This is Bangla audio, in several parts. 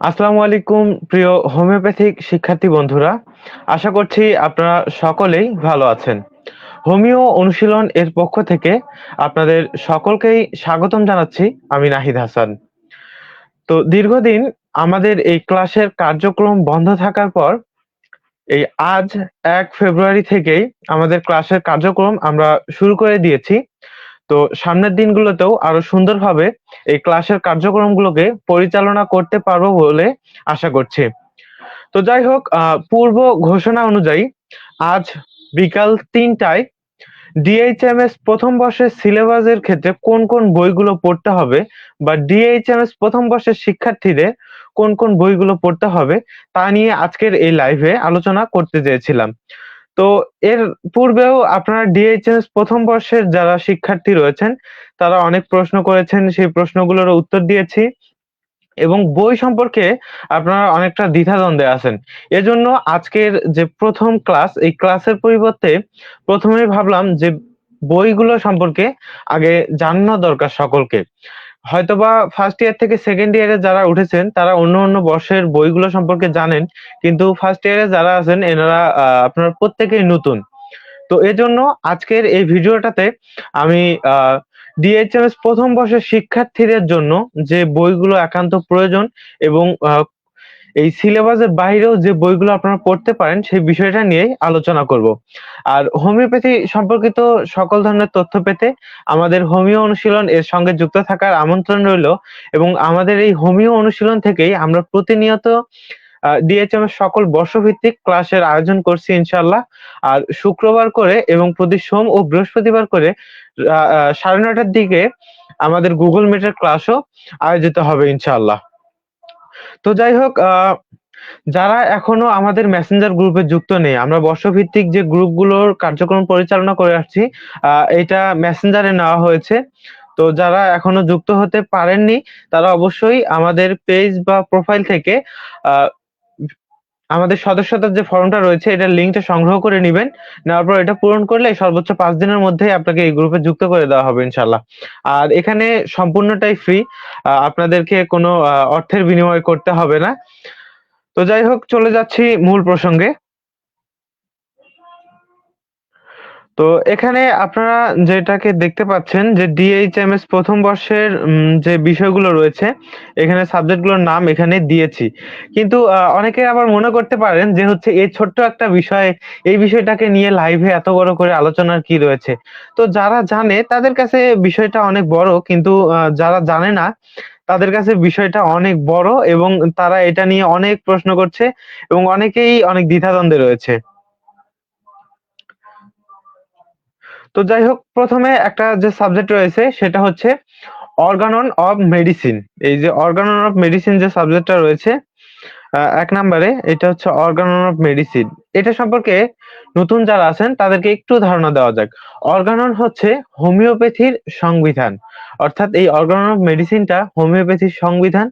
আসসালামু আলাইকুম, প্রিয় হোমিওপ্যাথিক শিক্ষার্থী বন্ধুরা। আশা করছি আপনারা সকলেই ভালো আছেন। হোমিও অনুশীলন এর পক্ষ থেকে আপনাদের সকলকেই স্বাগতম জানাচ্ছি আমি নাহিদ হাসান। তো দীর্ঘদিন আমাদের এই ক্লাসের কার্যক্রম বন্ধ থাকার পর এই আজ এক ফেব্রুয়ারি থেকেই আমাদের ক্লাসের কার্যক্রম আমরা শুরু করে দিয়েছি। তো সামনের দিনগুলোতেও আরও সুন্দরভাবে এই ক্লাসের কার্যক্রমগুলোকে পরিচালনা করতে পারব বলে আশা করছি। তো যাই হোক পূর্ব ঘোষণা অনুযায়ী আজ বিকাল তিনটায় ডিএইচএমএস প্রথম বর্ষের সিলেবাসের ক্ষেত্রে কোন কোন বইগুলো পড়তে হবে বা ডিএইচএমএস প্রথম বর্ষের শিক্ষার্থীদের কোন কোন বইগুলো পড়তে হবে তা নিয়ে আজকের এই লাইভে আলোচনা করতে চেয়েছিলাম। তো এর পূর্বেও আপনারা ডিএইচএস প্রথম বর্ষের যারা শিক্ষার্থী রয়েছেন, তারা অনেক প্রশ্ন করেছেন, সেই প্রশ্নগুলোর উত্তর দিয়েছি এবং বই সম্পর্কে আপনারা অনেকটা দ্বিধাদ্বন্দ্বে আছেন। এজন্য আজকের যে প্রথম ক্লাস, এই ক্লাসের পরিবর্তে প্রথমেই ভাবলাম যে বইগুলো সম্পর্কে আগে জানানো দরকার সকলকে। হয়তোবা ফার্স্ট ইয়ার থেকে সেকেন্ড ইয়ারে যারা উঠেছেন, তারা অন্য অন্য বর্ষের বইগুলো সম্পর্কে জানেন, কিন্তু ফার্স্ট ইয়ারে যারা আছেন, এনারা আপনার প্রত্যেকেই নতুন। তো এজন্য আজকের এই ভিডিওটাতে আমি ডিএইচএমএস প্রথম বর্ষের শিক্ষার্থীদের জন্য যে বইগুলো একান্ত প্রয়োজন এবং এই সিলেবাসের বাইরেও যে বইগুলো আপনারা পড়তে পারেন, সেই বিষয়টা নিয়েই আলোচনা করব। আর হোমিওপ্যাথি সম্পর্কিত সকল ধরনের তথ্য পেতে আমাদের হোমিও অনুশীলন এর সঙ্গে যুক্ত থাকার আমন্ত্রণ রইল এবং আমাদের এই হোমিও অনুশীলন থেকেই আমরা প্রতিনিয়ত ডিএচএম এর সকল বর্ষভিত্তিক ক্লাসের আয়োজন করছি ইনশাল্লাহ আর শুক্রবার করে এবং প্রতি সোম ও বৃহস্পতিবার করে সাড়ে নটার দিকে আমাদের গুগল মিটের ক্লাসও আয়োজিত হবে ইনশাল্লাহ তো যাই হোক যারা এখনও আমাদের মেসেঞ্জার গ্রুপে যুক্ত নেই, আমরা বর্ষভিত্তিক যে গ্রুপগুলোর কার্যক্রম পরিচালনা করে আসছি এটা মেসেঞ্জারে নেওয়া হয়েছে। তো যারা এখনও যুক্ত হতে পারেননি, তারা অবশ্যই আমাদের পেজ বা প্রোফাইল থেকে আমাদের সদস্যতার যে ফর্মটা রয়েছে, এটা লিঙ্কটা সংগ্রহ করে নিবেন। নেওয়ার পর এটা পূরণ করলে সর্বোচ্চ পাঁচ দিনের মধ্যে আপনাকে এই গ্রুপে যুক্ত করে দেওয়া হবে ইনশাল্লাহ আর এখানে সম্পূর্ণটাই ফ্রি আপনাদেরকে কোনো অর্থের বিনিময় করতে হবে না। তো যাই হোক, চলে যাচ্ছি মূল প্রসঙ্গে। তো এখানে আপনারা যেটাকে দেখতে পাচ্ছেন যে ডিএইচএমএস প্রথম বর্ষের যে বিষয়গুলো রয়েছে, এখানে সাবজেক্টগুলোর নাম এখানে দিয়েছি। কিন্তু অনেকে আবার মনে করতে পারেন যে হচ্ছে এই ছোট্ট একটা বিষয়, এই বিষয়টাকে নিয়ে লাইভে এত বড় করে আলোচনার কি রয়েছে? তো যারা জানে, তাদের কাছে বিষয়টা অনেক বড়, কিন্তু যারা জানে না, তাদের কাছে বিষয়টা অনেক বড় এবং তারা এটা নিয়ে অনেক প্রশ্ন করছে এবং অনেকেই অনেক দ্বিধাদ্বন্দ্বে রয়েছে। তো যাই হোক প্রথমে একটা যে সাবজেক্ট রয়েছে, সেটা হচ্ছে অর্গানন অফ মেডিসিন এই যে অর্গানন অফ মেডিসিন যে সাবজেক্টটা রয়েছে এক নম্বরে এটা হচ্ছে অর্গানন অফ মেডিসিন এটা সম্পর্কে নতুন যারা আছেন, তাদেরকে একটু ধারণা দেওয়া যাক। অর্গানন হচ্ছে হোমিওপ্যাথির সংবিধান। অর্থাৎ এই অর্গানন অফ মেডিসিনটা হোমিওপ্যাথির সংবিধান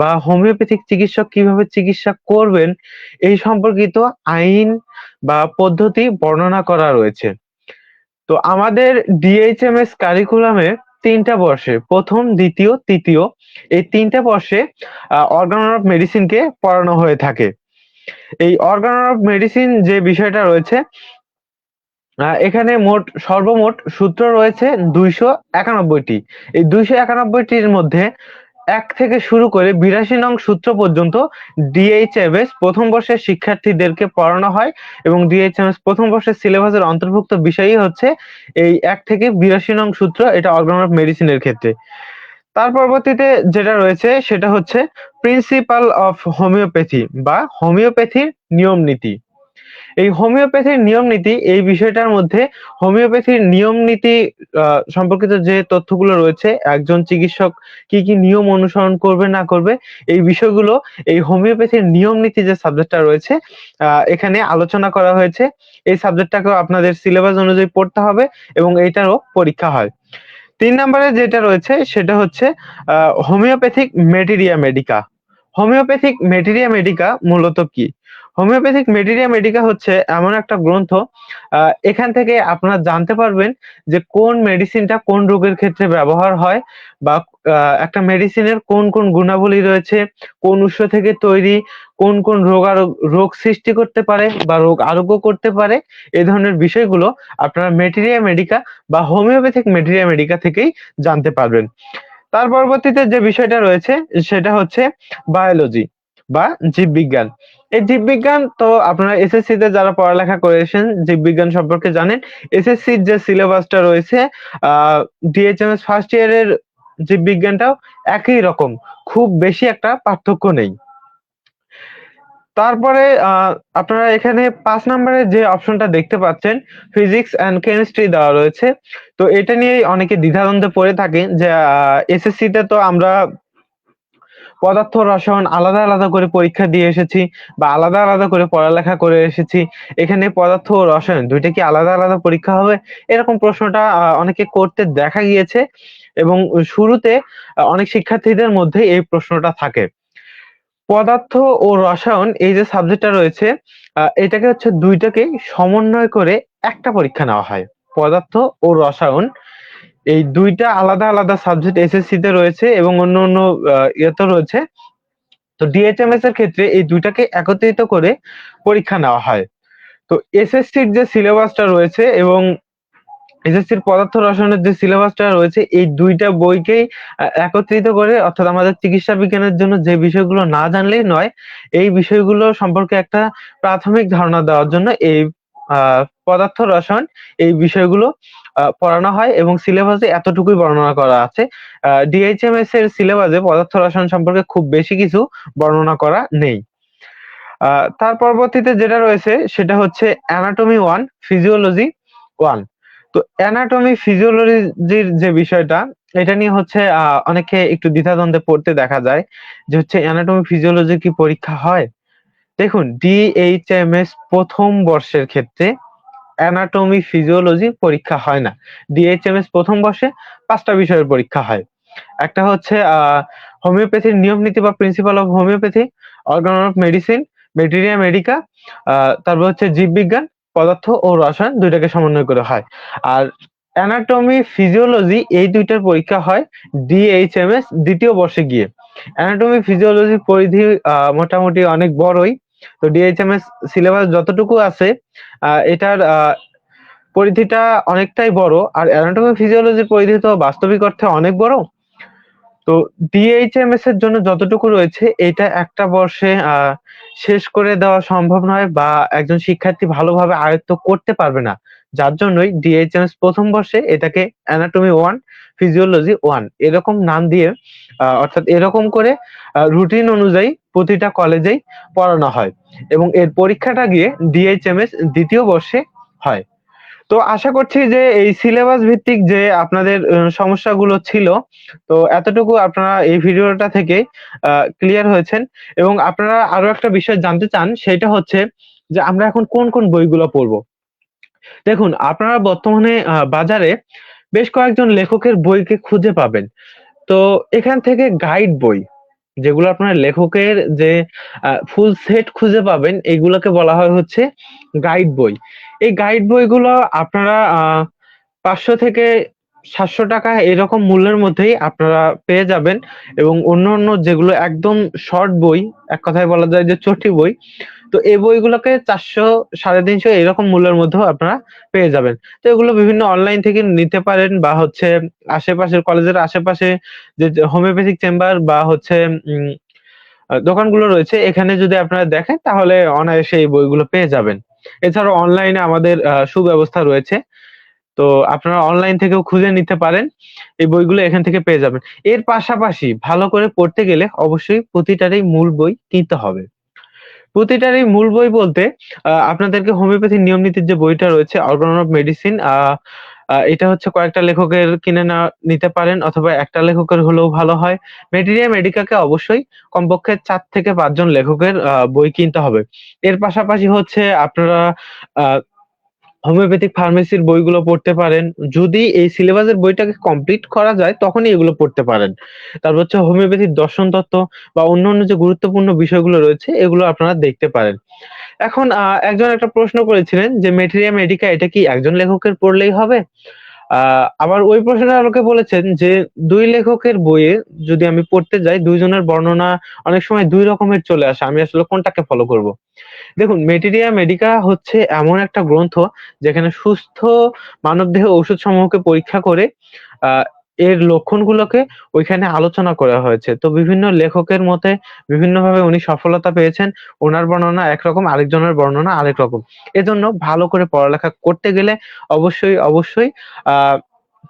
বা হোমিওপ্যাথিক চিকিৎসক কীভাবে চিকিৎসা করবেন, এই সম্পর্কিত আইন বা পদ্ধতি বর্ণনা করা রয়েছে। তো আমাদের ডিএইচএমএস কারিকুলামে তিনটা বর্ষে, প্রথম, দ্বিতীয়, তৃতীয়, এই তিনটা বর্ষে অর্গান অফ মেডিসিনকে পড়ানো হয়ে থাকে। এই অর্গান অফ মেডিসিন যে বিষয়টা রয়েছে এখানে মোট, সর্বমোট সূত্র রয়েছে দুইশো একানব্বইটি। এই দুইশো একানব্বইটির মধ্যে এক থেকে শুরু করে বিরাশি নং সূত্র পর্যন্ত ডিএইচএমএস প্রথম বর্ষের শিক্ষার্থীদেরকে পড়ানো হয় এবং ডিএইচএমএস প্রথম বর্ষের সিলেবাসের অন্তর্ভুক্ত বিষয়ই হচ্ছে এই এক থেকে বিরাশি নং সূত্র, এটা অর্গান অফ মেডিসিনের ক্ষেত্রে। তার পরবর্তীতে যেটা রয়েছে, সেটা হচ্ছে প্রিন্সিপাল অফ হোমিওপ্যাথি বা হোমিওপ্যাথির নিয়ম নীতি। এই হোমিওপ্যাথির নিয়ম নীতি এই বিষয়টার মধ্যে হোমিওপ্যাথির নিয়ম নীতি সম্পর্কিত যে তথ্যগুলো রয়েছে, একজন চিকিৎসক কি কি নিয়ম অনুসরণ করবে, না করবে, এই বিষয়গুলো, এই হোমিওপ্যাথির নিয়ম নীতি যে সাবজেক্টটা রয়েছে এখানে আলোচনা করা হয়েছে। এই সাবজেক্টটাকেও আপনাদের সিলেবাস অনুযায়ী পড়তে হবে এবং এইটারও পরীক্ষা হয়। তিন নম্বরে যেটা রয়েছে, সেটা হচ্ছে homeopathic materia medica. Homeopathic materia medica মূলত কি? হোমিওপ্যাথিক মেটেরিয়া মেডিকা হচ্ছে এমন একটা গ্রন্থ এখান থেকে আপনারা জানতে পারবেন যে কোন মেডিসিনটা কোন রোগের ক্ষেত্রে ব্যবহার হয় বা একটা মেডিসিনের কোন কোন গুণাবলী রয়েছে, কোন উৎস থেকে তৈরি, কোন কোন রোগ রোগ সৃষ্টি করতে পারে বা রোগ আরোগ্য করতে পারে এই ধরনের বিষয়গুলো আপনারা মেটেরিয়া মেডিকা বা হোমিওপ্যাথিক মেটেরিয়া মেডিকা থেকেই জানতে পারবেন। তার পরবর্তীতে যে বিষয়টা রয়েছে সেটা হচ্ছে বায়োলজি বা জীববিজ্ঞান। এই জীববিজ্ঞান তো আপনারা এসএসসি তে যারা পড়ালেখা করেছেন, জীববিজ্ঞান সম্পর্কে জানেন। এসএসসি যে সিলেবাসটা রয়েছে ডিএইচএমএস ফার্স্ট ইয়ারের জীববিজ্ঞানটাও একই রকম। খুব বেশি একটা পার্থক্য নেই। তারপরে আপনারা এখানে পাঁচ নম্বরে যে অপশনটা দেখতে পাচ্ছেন ফিজিক্স অ্যান্ড কেমিস্ট্রি দেওয়া রয়েছে। তো এটা নিয়ে অনেকে দ্বিধাদ্বন্দ্বে পড়ে থাকে যে এসএসসি তে তো আমরা পদার্থ রসায়ন আলাদা আলাদা করে পরীক্ষা দিয়ে এসেছি বা আলাদা আলাদা করে পড়ালেখা করে এসেছি। এখানে পদার্থ ও রসায়ন দুইটা কি আলাদা আলাদা পরীক্ষা হবে? এরকম প্রশ্নটা অনেকে করতে দেখা গিয়েছে এবং শুরুতে অনেক শিক্ষার্থীদের মধ্যে এই প্রশ্নটা থাকে। পদার্থ ও রসায়ন এই যে সাবজেক্টটা রয়েছে এটাকে হচ্ছে দুইটাকে সমন্বয় করে একটা পরীক্ষা নেওয়া হয়। পদার্থ ও রসায়ন এই দুইটা আলাদা আলাদা সাবজেক্ট এসএসসি তে রয়েছে এবং অন্য অন্য ইয়েতে রয়েছে। তো ডিএইচএমএস এর ক্ষেত্রে এই দুইটাকে একত্রিত করে পরীক্ষা নেওয়া হয়। তো এসএসসির যে সিলেবাসটা রয়েছে এবং এসএসসির পদার্থ রসায়নের যে সিলেবাসটা রয়েছে, এই দুইটা বইকেই একত্রিত করে অর্থাৎ আমাদের চিকিৎসা বিজ্ঞানের জন্য যে বিষয়গুলো না জানলেই নয়, এই বিষয়গুলো সম্পর্কে একটা প্রাথমিক ধারণা দেওয়ার জন্য এই পদার্থ রসায়ন এই বিষয়গুলো পড়ানো হয় এবং সিলেবাসে এতটুকুই বর্ণনা করা আছে। ডিএইচএমএস এর সিলেবাসে পদার্থ রসায়ন সম্পর্কে খুব বেশি কিছু বর্ণনা করা নেই। তার পরবর্তীতে যেটা রয়েছে সেটা হচ্ছে অ্যানাটমি ওয়ান ফিজিওলজি ওয়ান তো অ্যানাটমি ফিজিওলজির যে বিষয়টা, এটা নিয়ে হচ্ছে অনেকে একটু দ্বিধাদ্বন্দ্বে পড়তে দেখা যায় যে হচ্ছে অ্যানাটমি ফিজিওলজি কি পরীক্ষা হয়? দেখুন ডিএইচএমএস প্রথম বর্ষের ক্ষেত্রে অ্যানাটমি ফিজিওলজি পরীক্ষা হয় না। ডিএইচএমএস প্রথম বর্ষে পাঁচটা বিষয়ের পরীক্ষা হয়। একটা হচ্ছে হোমিওপ্যাথির নিয়ম নীতি বা principle of homeopathy organ of medicine materia medica তারপর হচ্ছে জীববিজ্ঞান, পদার্থ ও রসায়ন দুইটাকে সমন্বয় করে হয়। আর অ্যানাটমি ফিজিওলজি এই দুইটার পরীক্ষা হয় ডিএইচএমএস দ্বিতীয় বর্ষে গিয়ে। অ্যানাটমি ফিজিওলজির পরিধি মোটামুটি অনেক বড়ই। তো ডিএইচএমএস সিলেবাস যতটুকু আছে এটার পরিধিটা অনেকটাই বড়, আর অ্যানাটমি ফিজিওলজির পরিধি তো বাস্তবিক অর্থে অনেক বড়। তো ডিএইচএমএস এর জন্য যতটুকু রয়েছে, এটা একটা বর্ষে শেষ করে দেওয়া সম্ভব নয় বা একজন শিক্ষার্থী ভালোভাবে আয়ত্ত করতে পারবে না। যার জন্যই ডিএইচএমএস প্রথম বর্ষে এটাকে অ্যানাটমি ওয়ান ফিজিওলজি ওয়ান এরকম নাম দিয়ে অর্থাৎ এরকম করে রুটিন অনুযায়ী প্রতিটা কলেজেই পড়ানো হয়। এবং এর পরীক্ষাটা গিয়ে ডিএইচএমএস দ্বিতীয় বর্ষে হয়। তো আশা করছি যে এই সিলেবাস ভিত্তিক যে আপনাদের সমস্যাগুলো ছিল, তো এতটুকু আপনারা এই ভিডিওটা থেকে ক্লিয়ার হয়েছেন। এবং আপনারা আরও একটা বিষয় জানতে চান, সেটা হচ্ছে যে আমরা এখন কোন কোন বইগুলো পড়ব? দেখুন, আপনারা বর্তমানে বাজারে বেশ কয়েকজন লেখকের বইকে খুঁজে পাবেন। তো এখান থেকে গাইড বই, যেগুলো আপনার লেখকের যে ফুল সেট খুঁজে পাবেন, এগুলোকে বলা হয় হচ্ছে গাইড বই। এই গাইড বইগুলো আপনারা পাঁচশো থেকে সাতশো টাকা এরকম মূল্যের মধ্যেই আপনারা পেয়ে যাবেন এবং অন্য অন্য যেগুলো একদম শর্ট বই, এক কথায় বলা যায় যে চটি বই, তো এই বইগুলোকে চারশো, সাড়ে তিনশো এরকম মূল্যের মধ্যেও আপনারা পেয়ে যাবেন। তো এগুলো বিভিন্ন অনলাইন থেকে নিতে পারেন বা হচ্ছে আশেপাশের কলেজের আশেপাশে যে হোমিওপ্যাথিক চেম্বার বা হচ্ছে দোকানগুলো রয়েছে, এখানে যদি আপনারা দেখেন তাহলে অনায়াসে এই বইগুলো পেয়ে যাবেন। এছাড়াও অনলাইনে আমাদের সুব্যবস্থা রয়েছে। তো আপনারা অনলাইন থেকেও খুঁজে নিতে পারেন, এই বইগুলো এখান থেকে পেয়ে যাবেন। এর পাশাপাশি ভালো করে পড়তে গেলে অবশ্যই প্রতিটারই মূল বই কিনতে হবে। প্রতিটারই মূল বই বলতে আপনাদেরকে হোমিওপ্যাথি নিয়ম নীতির যে বইটা রয়েছে অর্গান অফ মেডিসিন এটা হচ্ছে কয়েকটা লেখকের কিনে না- নিতে পারেন অথবা একটা লেখকের হলেও ভালো হয়। মেটেরিয়া মেডিকাকে অবশ্যই কমপক্ষে চার থেকে পাঁচজন লেখকের বই কিনতে হবে। এর পাশাপাশি হচ্ছে আপনারা হোমিওপ্যাথিক ফার্মেসির বইগুলো পড়তে পারেন। যদি এই সিলেবাসের বইটাকে কমপ্লিট করা যায়, তখনই এগুলো পড়তে পারেন। তারপর হচ্ছে হোমিওপ্যাথির দর্শন তত্ত্ব বা অন্য অন্য যে গুরুত্বপূর্ণ বিষয়গুলো রয়েছে, এগুলো আপনারা দেখতে পারেন। এখন একজন একটা প্রশ্ন করেছিলেন যে, মেটেরিয়া মেডিকা, এটা কি একজন লেখকের পড়লেই হবে? আবার ওই প্রশ্নের আলোকে বলেছেন যে দুই লেখকের বইয়ে যদি আমি পড়তে যাই, দুইজনের বর্ণনা অনেক সময় দুই রকমের চলে আসে। আমি আসলে কোনটাকে ফলো করব? দেখুন মেটেরিয়া মেডিকা হচ্ছে এমন একটা গ্রন্থ যেখানে সুস্থ মানবদেহ ওষুধ সমূহকে পরীক্ষা করে এর লক্ষণগুলোকে ওইখানে আলোচনা করা হয়েছে। তো বিভিন্ন লেখকের মতে বিভিন্নভাবে উনি সফলতা পেয়েছেন। ওনার বর্ণনা একরকম, আরেকজনের বর্ণনা আরেক রকম এজন্য ভালো করে পড়ালেখা করতে গেলে অবশ্যই অবশ্যই আহ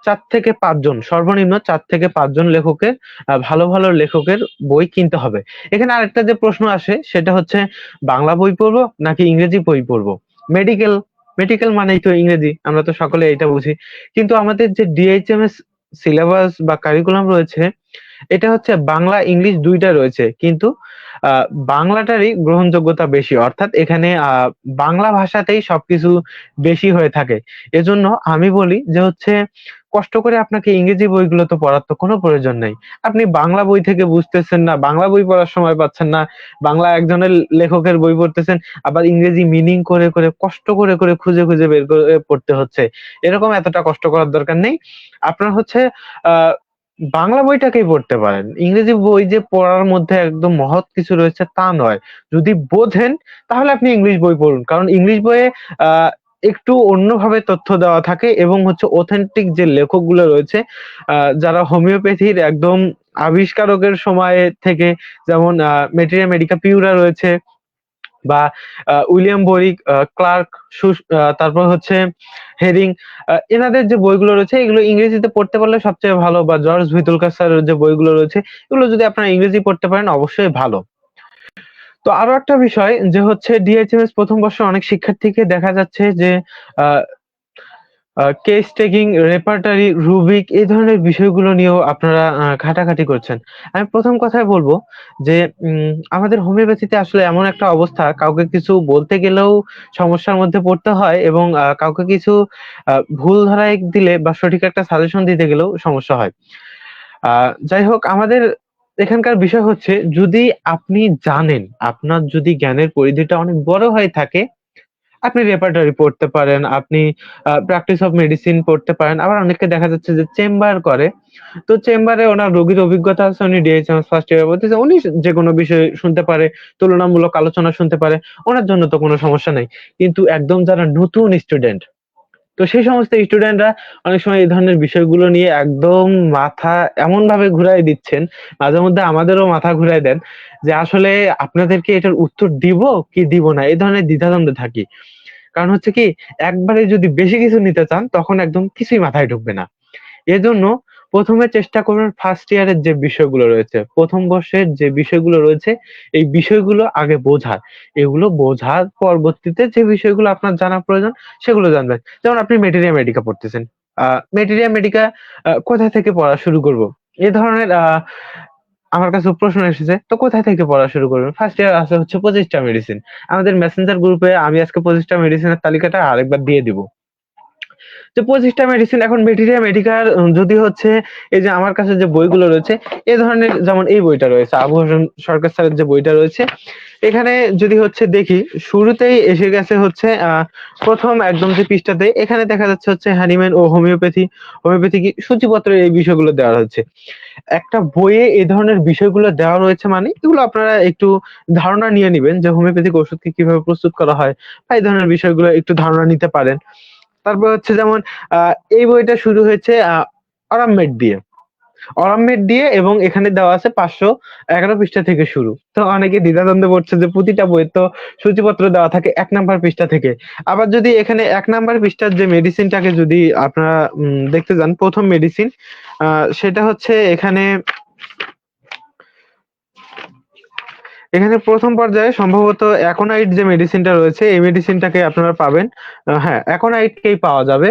চার থেকে পাঁচজন, সর্বনিম্ন চার থেকে পাঁচজন লেখকের ভালো ভালো লেখকের বই কিনতে হবে। এখানে আরেকটা যে প্রশ্ন আসে, সেটা হচ্ছে, বাংলা বই পড়ব নাকি ইংরেজি বই পড়ব? মেডিকেল মেডিকেল মানেই তো ইংরেজি, আমরা তো সকলে এটা বুঝি। কিন্তু আমাদের যে ডিএইচএমএস সিলেবাস বা কারিকুলাম রয়েছে, এটা হচ্ছে বাংলা, ইংলিশ দুইটা রয়েছে। কিন্তু বাংলাটারই গ্রহণযোগ্যতা বেশি। অর্থাৎ এখানে বাংলা ভাষাতেই সবকিছু বেশি হয়ে থাকে। এজন্য আমি বলি যে হচ্ছে কষ্ট করে আপনাকে ইংরেজি বইগুলো তো পড়ার তো কোনো প্রয়োজন নেই। আপনি বাংলা বই থেকে বুঝতেছেন না, বাংলা বই পড়ার সময় পাচ্ছেন না, বাংলা একজনের লেখকের বই পড়তেছেন, আবার ইংরেজি মিনিং করে করে, কষ্ট করে করে খুঁজে খুঁজে বের করে পড়তে হচ্ছে। এরকম এতটা কষ্ট করার দরকার নেই। আপনার হচ্ছে আহ বাংলা বইটাকেই পড়তে পারেন। ইংরেজি বই যে পড়ার মধ্যে একদম মহৎ কিছু রয়েছে তা নয়। যদি বোঝেন, তাহলে আপনি ইংলিশ বই পড়ুন। কারণ ইংলিশ বইয়ে একটু অন্যভাবে তথ্য দেওয়া থাকে এবং হচ্ছে অথেন্টিক যে লেখকগুলো রয়েছে যারা হোমিওপ্যাথির একদম আবিষ্কারকের সময় থেকে যেমন মেটেরিয়া মেডিকা পিউরা রয়েছে বা উইলিয়াম বরিক ক্লার্ক তারপর হচ্ছে হেরিং এনাদের যে বইগুলো রয়েছে এগুলো ইংরেজিতে পড়তে পারলে সবচেয়ে ভালো বা জর্জ ভিতুলকার স্যারের যে বইগুলো রয়েছে এগুলো যদি আপনারা ইংরেজি পড়তে পারেন অবশ্যই ভালো। তো আরও একটা বিষয় যে হচ্ছে ডিএইচএমএস প্রথম বর্ষে অনেক শিক্ষার্থীকে দেখা যাচ্ছে যে কেস টেকিং রেপার্টারি রুবিক এই ধরনের বিষয়গুলো নিয়েও আপনারা ঘাটাঘাটি করছেন। আমি প্রথম কথাই বলব যে আমাদের হোমিওপ্যাথিতে আসলে এমন একটা অবস্থা, কাউকে কিছু বলতে গেলেও সমস্যার মধ্যে পড়তে হয় এবং কাউকে কিছু ভুল ধারায় দিলে বা সঠিক একটা সাজেশন দিতে গেলেও সমস্যা হয়। যাই হোক, আমাদের এখানকার বিষয় হচ্ছে যদি আপনি জানেন আপনার যদি জ্ঞানের পরিধিটা অনেক বড় হয়ে থাকে আপনি রেপার্টরি পড়তে পারেন, আপনি প্র্যাকটিস অফ মেডিসিন পড়তে পারেন। আবার অনেককে দেখা যাচ্ছে যে চেম্বার করে। তো চেম্বারে ওনার রোগীর অভিজ্ঞতা আছে, উনি ডিএইচএমএস ফার্স্ট ইয়ার বলতেছে উনি যেকোনো বিষয় শুনতে পারে, তুলনামূলক আলোচনা শুনতে পারে। ওনার জন্য তো কোনো সমস্যা নেই কিন্তু একদম যারা নতুন স্টুডেন্ট, তো সেই সমস্ত স্টুডেন্টরা অনেক সময় এই ধরনের বিষয়গুলো নিয়ে একদম মাথা এমন ভাবে ঘুরাই দিচ্ছেন, মাঝে মধ্যে আমাদেরও মাথা ঘুরাই দেন যে আসলে আপনাদেরকে এটার উত্তর দিব কি দিব না? এই ধরনের দ্বিধাদ্বন্দ্বে থাকি। কারণ হচ্ছে কি একবারে যদি বেশি কিছু নিতে চান তখন একদম কিছুই মাথায় ঢুকবে না। এজন্য ১ম এ চেষ্টা করবেন ফার্স্ট ইয়ারের যে বিষয়গুলো রয়েছে, প্রথম বর্ষের যে বিষয়গুলো রয়েছে এই বিষয়গুলো আগে বোঝার। এগুলো বোঝার পরবর্তীতে যে বিষয়গুলো আপনার জানা প্রয়োজন সেগুলো জানবেন। যেমন আপনি মেটেরিয়া মেডিকা পড়তেছেন। মেটেরিয়া মেডিকা কোথা থেকে পড়া শুরু করব? এ ধরনের আমার কাছে প্রশ্ন এসেছে, তো কোথা থেকে পড়া শুরু করবেন? ফার্স্ট ইয়ার আছে হচ্ছে ২৫ টা মেডিসিন। আমাদের মেসেঞ্জার গ্রুপে আমি আজকে ২৫ টা মেডিসিনের তালিকাটা আরেকবার দিয়ে দিব। যে ২৫ মেডিসিন এখন মেটেরিয়া মেডিকার যদি হচ্ছে এই যে আমার কাছে যে বইগুলো রয়েছে, এ ধরনের যেমন এই বইটা রয়েছে, আবু সরকার স্যারের যে বইটা রয়েছে, এখানে যদি হচ্ছে দেখি শুরুতেই এসে গেছে হচ্ছে ১ম একদম যে পৃষ্ঠাতে এখানে দেখা যাচ্ছে হচ্ছে হ্যানিম্যান ও হোমিওপ্যাথি, হোমিওপ্যাথি কি সূচিপত্রে এই বিষয়গুলো দেওয়া হচ্ছে। একটা বইয়ে এ ধরনের বিষয়গুলো দেওয়া রয়েছে মানে এগুলো আপনারা একটু ধারণা নিয়ে নিবেন যে হোমিওপ্যাথিক ওষুধকে কীভাবে প্রস্তুত করা হয় বা এই ধরনের বিষয়গুলো একটু ধারণা নিতে পারেন। তারপর হচ্ছে যেমন এই বইটা শুরু হয়েছে আ অরামমেড দিয়ে। অরামমেড দিয়ে এবং এখানে দেওয়া আছে ৫১১ পৃষ্ঠা থেকে শুরু। তো অনেকে দ্বিধাদ্বন্দ্বে পড়ছে যে প্রতিটা বইয়ে তো সূচিপত্র দেওয়া থাকে এক নাম্বার পৃষ্ঠা থেকে। আবার যদি এখানে এক নাম্বার পৃষ্ঠার যে মেডিসিনটাকে যদি আপনারা দেখতে যান, প্রথম মেডিসিন সেটা হচ্ছে এখানে এখানে প্রথম পর্যায়ে সম্ভবত অ্যাকোনাইট যে মেডিসিনটা রয়েছে এই মেডিসিনটাকে আপনারা পাবেন। হ্যাঁ, অ্যাকোনাইটকেই পাওয়া যাবে।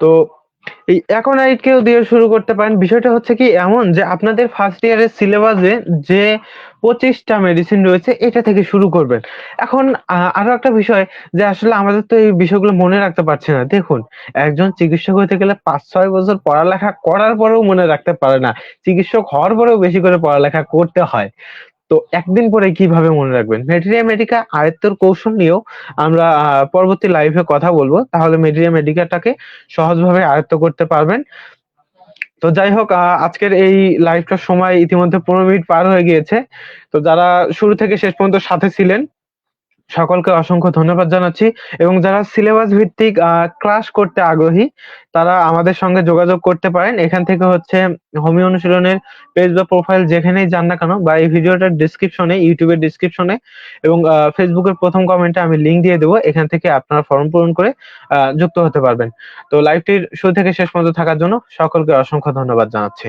তো এই কেউ দিয়ে শুরু করতে পারেন। বিষয়টা হচ্ছে কি, এমন যে আপনাদের ফার্স্ট ইয়ারের সিলেবাসে যে পঁচিশটা মেডিসিন রয়েছে, এটা থেকে শুরু করবেন। এখন আরও একটা বিষয় যে আসলে আমাদের তো এই বিষয়গুলো মনে রাখতে পারছি না। দেখুন, একজন চিকিৎসক হতে গেলে ৫-৬ বছর পড়ালেখা করার পরেও মনে রাখতে পারে না। চিকিৎসক হওয়ার পরেও বেশি করে পড়ালেখা করতে হয়। তো একদিন পরে কীভাবে মনে রাখবেন? মেটেরিয়া মেডিকা আয়ত্তর কৌশল নিয়েও আমরা পরবর্তী লাইভে কথা বলব। তাহলে মেটেরিয়া মেডিকাটাকে সহজভাবে আয়ত্ত করতে পারবেন। তো যাই হোক আজকের এই লাইভটার সময় ইতিমধ্যে পনেরো মিনিট পার হয়ে গিয়েছে। তো যারা শুরু থেকে শেষ পর্যন্ত সাথে ছিলেন সকলকে অসংখ্য ধন্যবাদ জানাচ্ছি। এবং যারা সিলেবাস ভিত্তিক ক্লাস করতে আগ্রহী, তারা আমাদের সঙ্গে যোগাযোগ করতে পারেন। এখান থেকে হচ্ছে হোমিও অনুশীলনের পেজ বা প্রোফাইল যেখানেই যান না কেন, বা এই ভিডিওটার ডিসক্রিপশনে ইউটিউবের ডিসক্রিপশনে এবং ফেসবুকের প্রথম কমেন্টে আমি লিংক দিয়ে দেবো। এখান থেকে আপনারা ফর্ম পূরণ করে যুক্ত হতে পারবেন। তো লাইভটির শুরু থেকে শেষ পর্যন্ত থাকার জন্য সকলকে অসংখ্য ধন্যবাদ জানাচ্ছি।